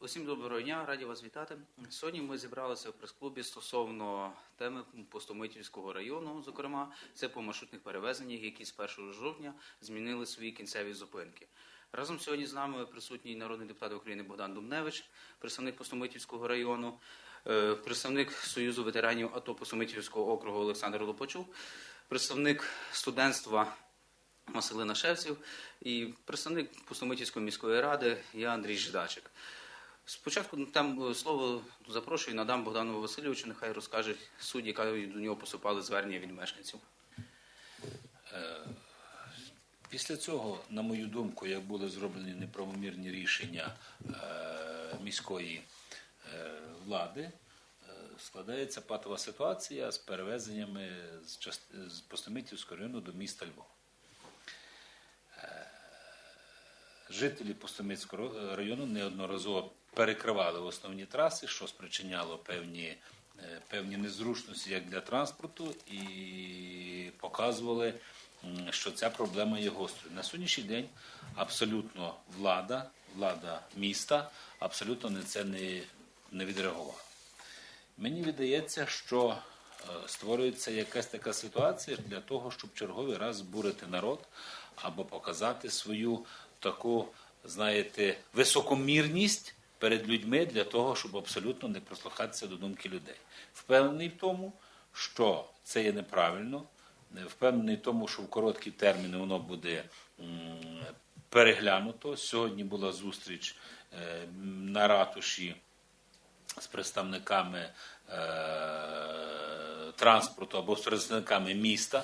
Усім доброго дня, раді вас вітати. Сьогодні ми зібралися в прес-клубі стосовно теми Пустомитівського району. Зокрема, це по маршрутних перевезеннях, які з 1 жовтня змінили свої кінцеві зупинки. Разом сьогодні з нами присутній народний депутат України Богдан Думневич, представник Пустомитівського району, е, представник Союзу ветеранів АТО Пустомитівського округу Олександр Лопачук, представник студентства Василина Шевців і представник Пустомитівської міської ради я Андрій Жидачик. Спочатку там е, слово запрошую, надам Богдану Васильовичу, нехай розкаже суть, яка до нього поступали звернення від мешканців. Після цього, на мою думку, як були зроблені неправомірні рішення е, міської е, влади, е, складається патова ситуація з перевезеннями з, Постомитівського району до міста Львова. Е, Жителі Постомитського району неодноразово перекривали основні траси, що спричиняло певні, е, певні незручності як для транспорту, і показували, що ця проблема є гострою. На сьогоднішній день абсолютно влада, влада міста абсолютно на це не, не відреагувала. Мені видається, що е, створюється якась така ситуація для того, щоб черговий раз збурити народ або показати свою таку, знаєте, високомірність перед людьми для того, щоб абсолютно не прислухатися до думки людей. Впевнений в тому, що це є неправильно. не Впевнений в тому, що в короткі терміни воно буде переглянуто. Сьогодні була зустріч е, на ратуші з представниками е, транспорту або з представниками міста,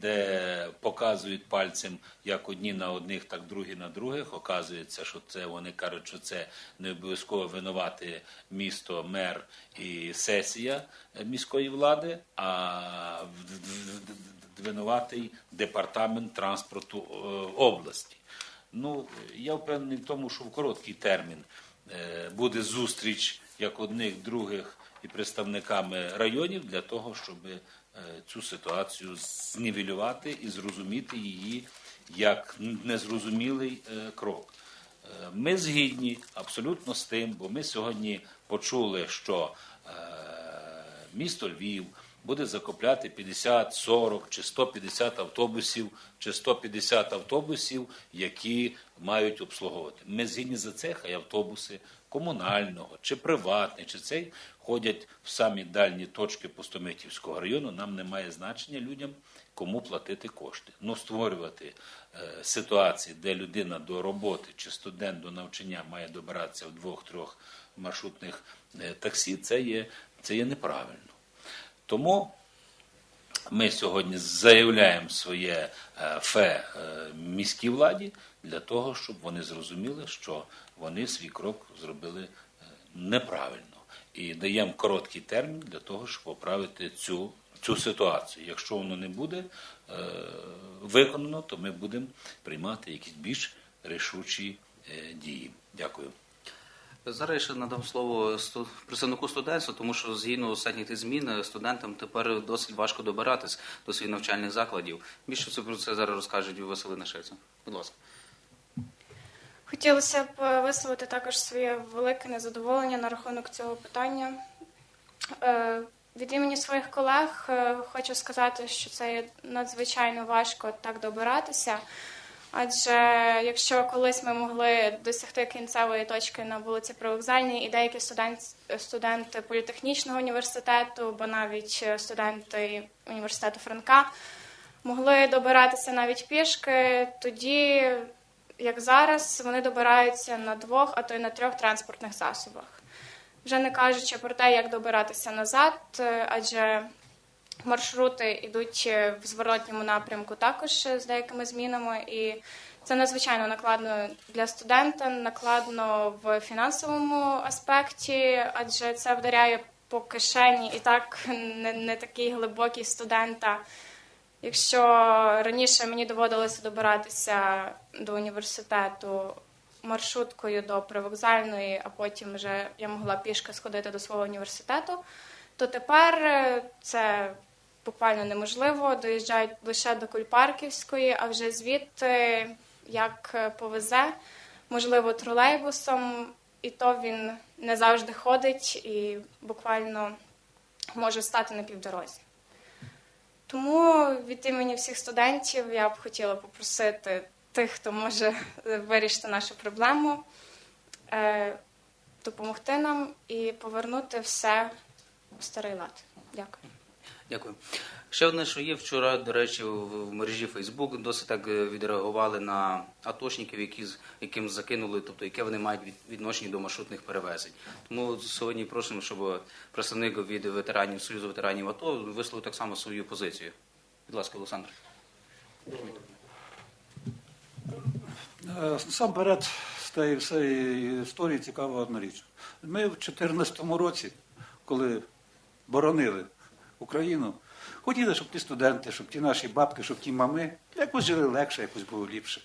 де показують пальцем як одні на одних, так другі на других. Оказується, що це вони кажуть, що це не обов'язково винувати місто, мер і сесія е, міської влади, а винуватий департамент транспорту е, області. Ну, я впевнений в тому, що в короткий термін е, буде зустріч як одних, других і представниками районів для того, щоб е, цю ситуацію знівелювати і зрозуміти її як незрозумілий е, крок. Е, Ми згідні абсолютно з тим, бо ми сьогодні почули, що місто Львів буде закупляти 50, 40 чи 150 автобусів, чи 150 автобусів, які мають обслуговувати. Ми згідні за це, хай автобуси комунального чи приватний, чи цей ходять в самі дальні точки Пустомитівського району. Нам немає значення людям, кому платити кошти. Ну, створювати е, ситуації, де людина до роботи чи студент до навчання має добиратися в двох-трьох маршрутних е, таксі, це є, це є неправильно. Тому ми сьогодні заявляємо своє е, фе е, міській владі для того, щоб вони зрозуміли, що вони свій крок зробили е, неправильно. І даємо короткий термін для того, щоб поправити цю, цю ситуацію. Якщо воно не буде е, виконано, то ми будемо приймати якісь більш рішучі е, дії. Дякую. Зараз ще надам слово представнику студентства, тому що згідно останніх змін е, студентам тепер досить важко добиратись до своїх навчальних закладів. Більше про це зараз розкажуть Василина Шевця. Будь ласка. Хотілося б висловити також своє велике незадоволення на рахунок цього питання. Е, Від імені своїх колег е, хочу сказати, що це надзвичайно важко так добиратися. Адже якщо колись ми могли досягти кінцевої точки на вулиці Привокзальній, і деякі студент, студенти політехнічного університету, або навіть студенти університету Франка могли добиратися навіть пішки, тоді як зараз, вони добираються на двох, а то й на трьох транспортних засобах. Вже не кажучи про те, як добиратися назад, е, адже маршрути йдуть е, в зворотньому напрямку також е, з деякими змінами, і це надзвичайно накладно для студента, накладно в фінансовому аспекті, адже це вдаряє по кишені і так не, не такий глибокий студента. Якщо раніше мені доводилося добиратися до університету маршруткою до привокзальної, а потім вже я могла пішки сходити до свого університету, то тепер е, це буквально неможливо. Доїжджають лише до Кульпарківської, а вже звідти як е, повезе, можливо, тролейбусом. і то він не завжди ходить і буквально може стати на півдорозі. Тому від імені всіх студентів я б хотіла попросити тих, хто може е, вирішити нашу проблему, е, допомогти нам і повернути все в старий лад. Дякую. Дякую. Ще одне, що є вчора, до речі, в мережі Facebook досить так е, відреагували на атошників, які яким закинули, тобто яке вони мають відношення до маршрутних перевезень. Тому сьогодні просимо, щоб представник від ветеранів Союзу ветеранів АТО висловив так само свою позицію. Будь ласка, Олександр. Е, Насамперед, з тієї всієї історії цікава одна річ. Ми в 2014 році, коли боронили Україну, хотіли, щоб ті студенти, щоб ті наші бабки, щоб ті мами якось жили легше, якось було ліпше.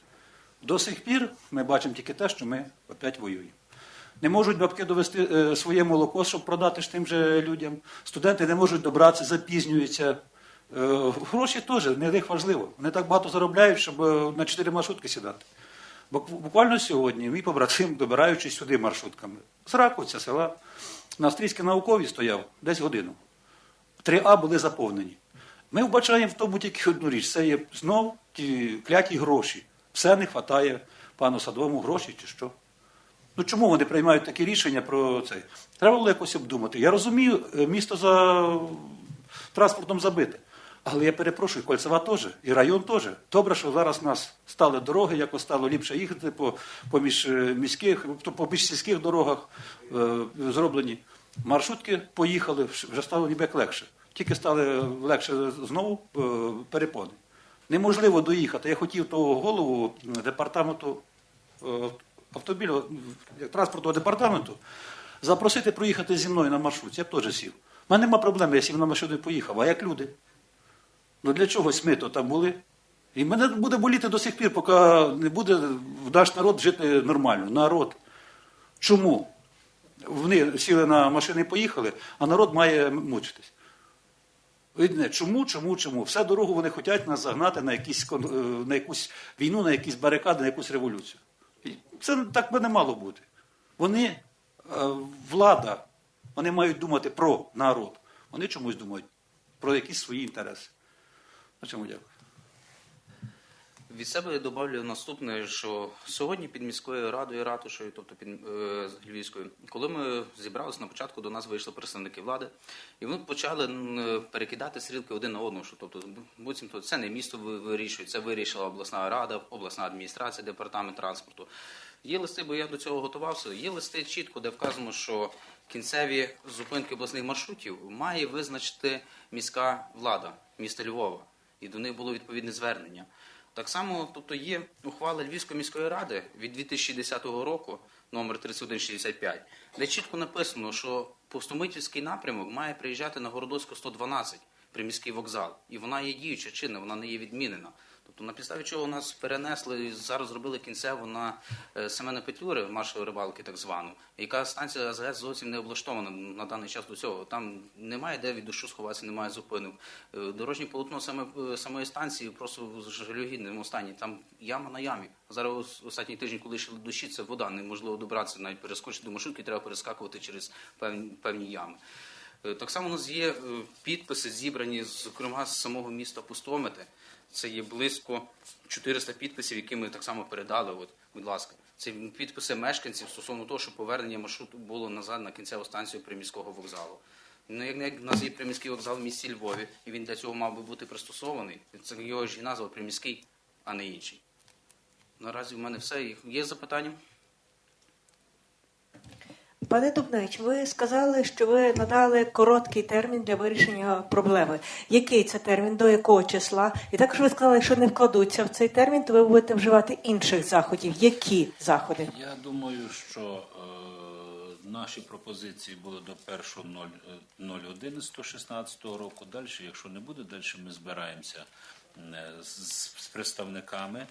До сих пір ми бачимо тільки те, що ми опять воюємо. Не можуть бабки довести е, своє молоко, щоб продати ж тим же людям. Студенти не можуть добратися, запізнюються. Е, Гроші теж не них важливо. Вони так багато заробляють, щоб е, на чотири маршрутки сідати. Бу- Буквально сьогодні мій побратим, добираючись сюди маршрутками, з Раковця села, на Австрійській науковій стояв десь годину. 3А були заповнені. Ми вбачаємо в тому тільки одну річ. Це є знов ті кляті гроші. Все не вистачає пану садовому гроші чи що. Ну чому вони приймають такі рішення про це? Треба було якось обдумати. Я розумію, е, місто за транспортом забите. Але я перепрошую, Кольцева теж, і район теж. Добре, що зараз нас стали дороги, якось стало ліпше їхати по, поміж е, міських, поміж сільських дорогах е, зроблені. Маршрутки поїхали, вже стало ніби як легше. Тільки стали легше знову е, перепони. Неможливо доїхати. Я хотів того голову департаменту е, автомобільного е, транспортного департаменту запросити проїхати зі мною на маршрутці. Я б теж сів. У мене нема проблеми, я сів на машину і поїхав. А як люди? Ну для чогось ми то там були. І мене буде боліти до сих пір, поки не буде наш народ жити нормально. Народ. Чому? Вони сіли на машини і поїхали, а народ має мучитись. Видне, чому, чому, чому? Все дорогу вони хочуть нас загнати на, якісь, е, на якусь війну, на якісь барикади, на якусь революцію. Це так би не мало бути. Вони, е, влада, вони мають думати про народ. Вони чомусь думають про якісь свої інтереси. На чому дякую. Від себе я добавлю наступне, що сьогодні під міською радою ратушею, тобто під е, Львівською, коли ми зібралися на початку, до нас вийшли представники влади, і вони почали перекидати стрілки один на одного. Що тобто, буцімто це не місто ви- вирішує, це вирішила обласна рада, обласна адміністрація, департамент транспорту. Є листи, бо я до цього готувався. Є листи чітко, де вказано, що кінцеві зупинки обласних маршрутів має визначити міська влада міста Львова, і до них було відповідне звернення. Так само, тобто є ухвала Львівської міської ради від 2010 року, номер 3165, де чітко написано, що Пустомитівський напрямок має приїжджати на Городоцьку 112 приміський вокзал, і вона є діюча чинна, вона не є відмінена. Тобто на підставі чого нас перенесли і зараз зробили кінцеву на е, Семена Петлюри, маршової рибалки, так звану, яка станція АЗС зовсім не облаштована на даний час до цього. Там немає де від душу сховатися, немає зупинок. Е, Дорожнє полотно саме е, самої станції просто в жалюгідному стані. Там яма на ямі. Зараз ос- останній тиждень, коли йшли дощі, це вода, неможливо добратися, навіть перескочити до маршрутки, треба перескакувати через певні, певні ями. Так само у нас є підписи, зібрані, зокрема, з самого міста Пустомити. Це є близько 400 підписів, які ми так само передали. От, будь ласка, це підписи мешканців стосовно того, що повернення маршруту було назад на кінцеву станцію приміського вокзалу. Ну, як, в нас є приміський вокзал в місті Львові, і він для цього мав би бути пристосований. Це його ж і назва приміський, а не інший. Наразі в мене все. Є запитання? Пане Дубнич, ви сказали, що ви надали короткий термін для вирішення проблеми. Який це термін, до якого числа? І також ви сказали, що не вкладуться в цей термін, то ви будете вживати інших заходів. Які заходи? Я думаю, що е, наші пропозиції були до 1.01.16 року. Далі, якщо не буде, далі ми збираємося е, з, з представниками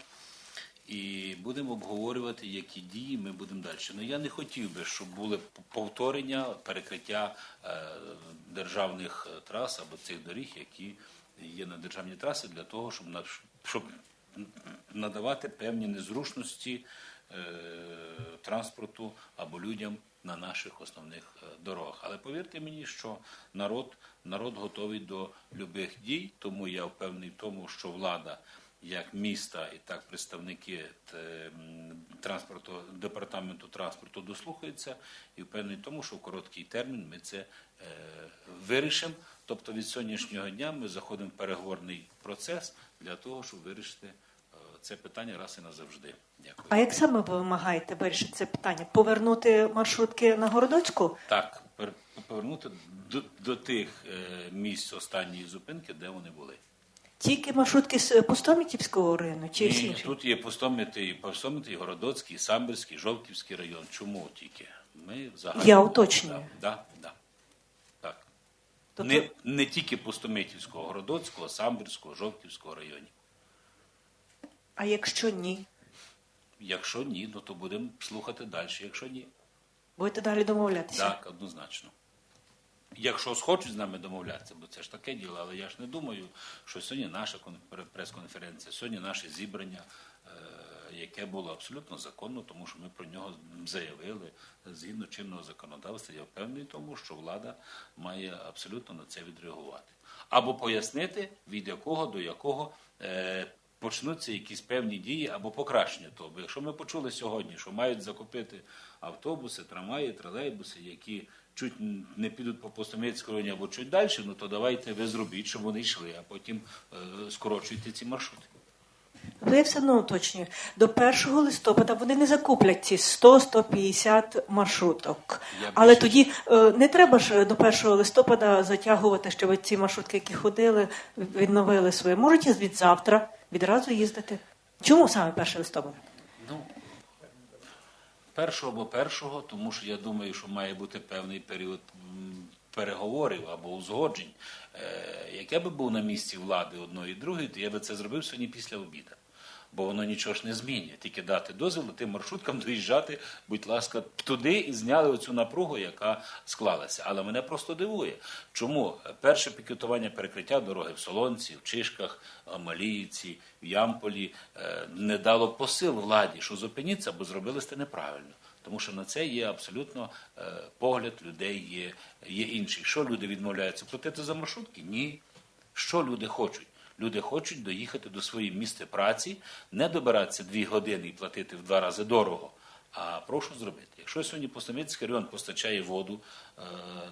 і будемо обговорювати, які дії ми будемо далі. Ну я не хотів би, щоб були повторення, перекриття е, державних е, трас або цих доріг, які є на державній трасі, для того, щоб щоб надавати певні незручності е, транспорту або людям на наших основних дорогах. Але повірте мені, що народ, народ готовий до любих дій, тому я впевнений в тому, що влада. Як міста і так представники транспорту департаменту транспорту дослухаються і впевнений в тому, що в короткий термін ми це е, вирішимо. Тобто від сьогоднішнього дня ми заходимо в переговорний процес для того, щоб вирішити е, це питання раз і назавжди. Дякую. А як саме ви вимагаєте вирішити це питання? Повернути маршрутки на Городоцьку? Так, повернути до, до тих е, місць останньої зупинки, де вони були. Тільки маршрутки з Пустомітівського району чи всі інші? тут є Пустомитий, Пустомитий, Городоцький, Самбірський, Жовківський район. Чому тільки? Ми взагалі... Я уточнюю. Да, да, да. Так. Тобто- Не, не тільки Пустомитівського, Городоцького, Самбірського, Жовківського районів. А якщо ні? Якщо ні, ну то будемо слухати далі. Якщо ні, Будете далі домовлятися? так, однозначно. Якщо схочуть з нами домовлятися, бо це ж таке діло, але я ж не думаю, що сьогодні наша кон- прес-конференція, сьогодні наше зібрання, е, яке було абсолютно законно, тому що ми про нього заявили згідно чинного законодавства. Я впевнений тому, що влада має абсолютно на це відреагувати. Або пояснити, від якого до якого е, почнуться якісь певні дії або покращення того. Бо якщо ми почули сьогодні, що мають закупити автобуси, трамваї, тролейбуси, які чуть не підуть по Постомєцькому районі або чуть далі, ну то давайте ви зробіть, щоб вони йшли, а потім е, скорочуйте ці маршрути. Ви все одно уточнюю. До 1 листопада вони не закуплять ці 100-150 маршруток. Але більше- тоді е, не треба ж до 1 листопада затягувати, щоб ці маршрутки, які ходили, відновили своє. Можуть від завтра відразу їздити. Чому саме 1 листопада? Ну, першого або першого, тому що я думаю, що має бути певний період переговорів або узгоджень. яке як я би був на місці влади одної і другої, то я би це зробив сьогодні після обіду. Бо воно нічого ж не змінює. Тільки дати дозвіл тим маршруткам доїжджати, будь ласка, туди і зняли оцю напругу, яка склалася. Але мене просто дивує, чому перше пікетування перекриття дороги в Солонці, в Чишках, Маліївці, в Ямполі е, не дало посил владі, що зупиніться, бо зробили це неправильно. Тому що на це є абсолютно е, погляд людей, є, є інший. Що люди відмовляються платити за маршрутки? Ні. Що люди хочуть? Люди хочуть доїхати до своєї місця праці, не добиратися дві години і платити в два рази дорого. А прошу зробити. Якщо сьогодні Постаміцький район постачає воду е,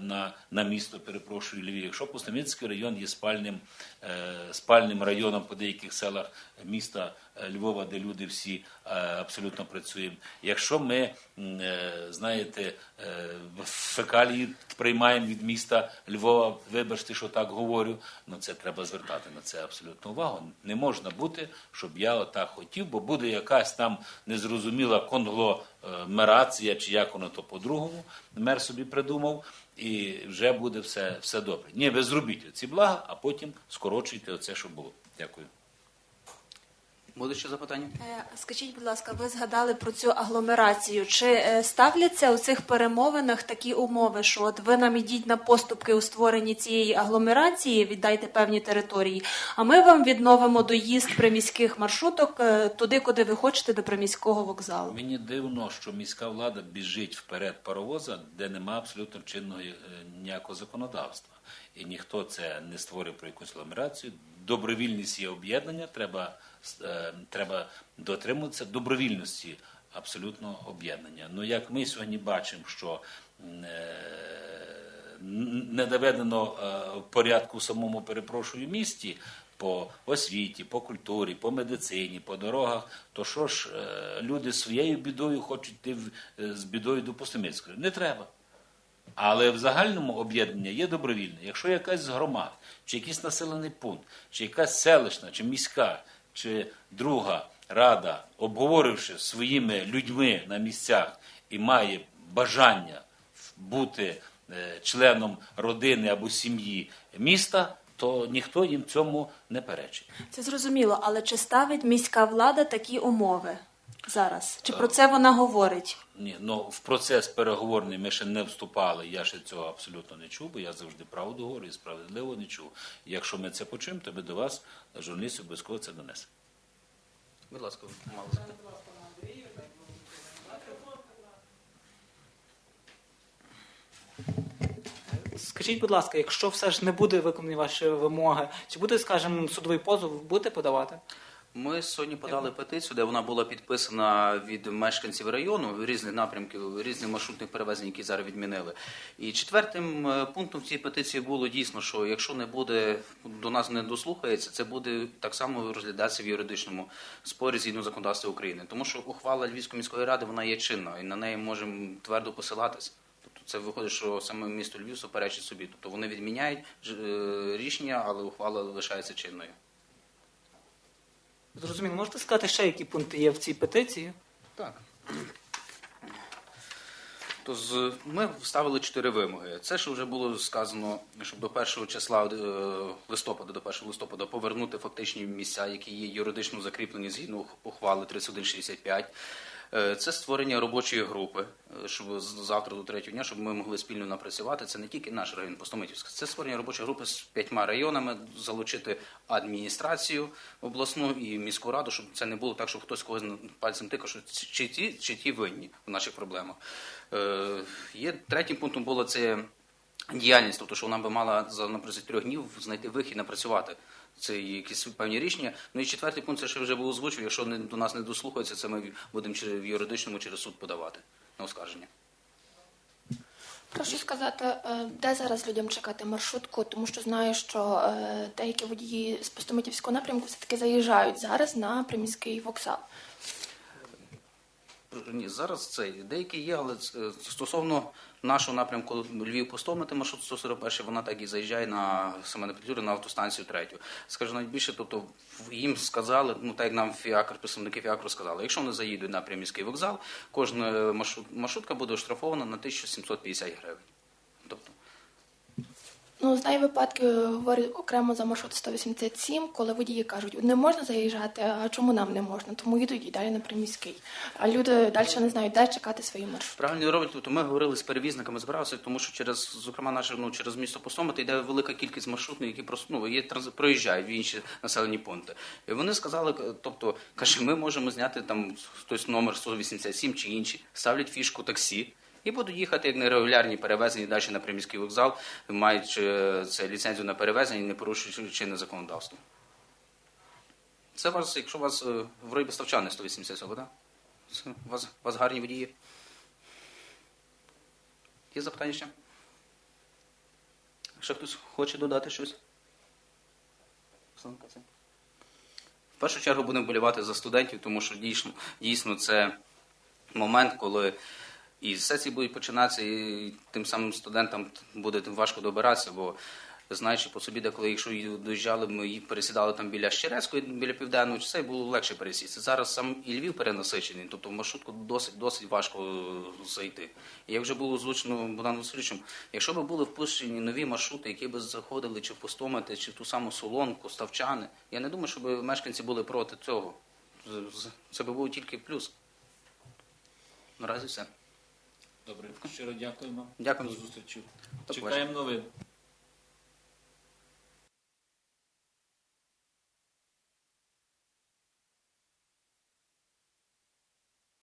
на, на місто, перепрошую Львів, якщо Постаміцький район є спальним, е, спальним районом по деяких селах міста Львова, де люди всі е, абсолютно працюємо, якщо ми, е, знаєте, е, фекалії приймаємо від міста Львова, вибачте, що так говорю, ну це треба звертати на це абсолютно увагу. Не можна бути, щоб я отак хотів, бо буде якась там незрозуміла конгломерація, чи як воно то по-другому, мер собі придумав, і вже буде все, все добре. Ні, ви зробіть ці блага, а потім скорочуйте оце, що було. Дякую. Буде ще запитання? Е, Скажіть, будь ласка, ви згадали про цю агломерацію. Чи е, ставляться у цих перемовинах такі умови, що от ви нам ідіть на поступки у створенні цієї агломерації, віддайте певні території, а ми вам відновимо доїзд приміських маршруток е, туди, куди ви хочете, до приміського вокзалу? Мені дивно, що міська влада біжить вперед паровоза, де нема абсолютно чинного ніякого законодавства. І ніхто це не створив про якусь агломерацію. Добровільність є об'єднання, треба, треба дотримуватися добровільності абсолютно об'єднання. Ну як ми сьогодні бачимо, що е, не доведено е, в порядку самому перепрошую місті по освіті, по культурі, по медицині, по дорогах, то що ж е, люди своєю бідою хочуть йти е, з бідою до Пустомицької? Не треба. Але в загальному об'єднання є добровільне. Якщо якась з громад, чи якийсь населений пункт, чи якась селищна, чи міська, чи друга рада, обговоривши своїми людьми на місцях і має бажання бути е, членом родини або сім'ї міста, то ніхто їм цьому не перечить. Це зрозуміло, але чи ставить міська влада такі умови зараз? Чи е, про це вона говорить? Ні, ну в процес переговорний ми ще не вступали. Я ще цього абсолютно не чув, бо я завжди правду говорю і справедливо не чув. Якщо ми це почуємо, то ми до вас, журналістів, обов'язково це донесемо. Будь ласка, мало Скажіть, будь ласка, якщо все ж не буде виконані ваші вимоги, чи буде, скажімо, судовий позов будете подавати? Ми сьогодні подали петицію, де вона була підписана від мешканців району різних напрямків, різних маршрутних перевезень, які зараз відмінили. І четвертим е, пунктом цій петиції було дійсно, що якщо не буде до нас не дослухається, це буде так само розглядатися в юридичному спорі згідно законодавства України. Тому що ухвала Львівської міської ради вона є чинна, і на неї можемо твердо посилатися. Тобто це виходить, що саме місто Львів суперечить собі. Тобто вони відміняють е, рішення, але ухвала лишається чинною. Зрозуміло, можете сказати ще, які пункти є в цій петиції? Так. То з, ми вставили чотири вимоги. Це, що вже було сказано, щоб до 1 числа е, листопада, до 1 листопада повернути фактичні місця, які є юридично закріплені згідно ух- ухвали 3165. Е, Це створення робочої групи, е, щоб завтра до третього дня, щоб ми могли спільно напрацювати. Це не тільки наш район Постомитівськ, це створення робочої групи з п'ятьма районами, залучити адміністрацію обласну і міську раду, щоб це не було так, що хтось когось пальцем тикав, що чи ті, чи ті винні в наших проблемах. Е, Є третім пунктом було це діяльність, тобто що вона би мала за на протязі трьох днів знайти вихід, напрацювати. Це якісь певні рішення. Ну і четвертий пункт, це ще вже був озвучив. Якщо не, до нас не дослухаються, це ми будемо через- в юридичному через суд подавати на оскарження. Прошу сказати, е, де зараз людям чекати маршрутку, тому що знаю, що е, деякі водії з Постомитівського напрямку все-таки заїжджають зараз на приміський вокзал. Ні, зараз це деякі є, але стосовно нашого напрямку Львів постомити маршрут 141, вона так і заїжджає на саме на Петлюри на автостанцію третю. Скажу найбільше, тобто їм сказали, ну так як нам фіакр, представники фіакру сказали, якщо вони заїдуть на приміський вокзал, кожна маршрут, маршрутка буде оштрафована на 1750 гривень. Ну, знаю випадки, е, говорю окремо за маршрут 187, коли водії кажуть, не можна заїжджати, а чому нам не можна? Тому їдуть і далі на приміський. А люди далі не знають, де чекати свої маршрути. Правильно робить, тобто ми говорили з перевізниками, збиралися, тому що через, зокрема, наше ну через місто Постомити йде велика кількість маршрутних, які просто ну є проїжджають в інші населені пункти. І вони сказали, тобто, каже, ми можемо зняти там хтось номер 187 чи інші, ставлять фішку таксі. І будуть їхати нерегулярні перевезення далі на приміський вокзал, маючи е, це ліцензію на перевезення і не порушуючи чинне законодавство. Це вас, якщо у вас е, в ройбі ставчани 187, так? У вас, у вас гарні водії. Є запитання ще? Ще хтось хоче додати щось? В першу чергу будемо болівати за студентів, тому що дійсно, дійсно це момент, коли і сесії будуть починатися, і тим самим студентам буде важко добиратися, бо знаючи по собі, деколи, якщо доїжджали, ми пересідали там біля Щерецької, біля південного часа, і було легше пересісти. Зараз сам і Львів перенасичений, тобто в маршрутку досить досить важко зайти. І як вже було озвучено Богданом Васильовичем, якщо б були впущені нові маршрути, які б заходили чи в Постомати, чи в ту саму Солонку, Ставчани, я не думаю, щоб мешканці були проти цього. Це би був тільки плюс. Наразі все. Добре, щиро дякуємо. Дякую. До зустрічі. Чекаємо новин.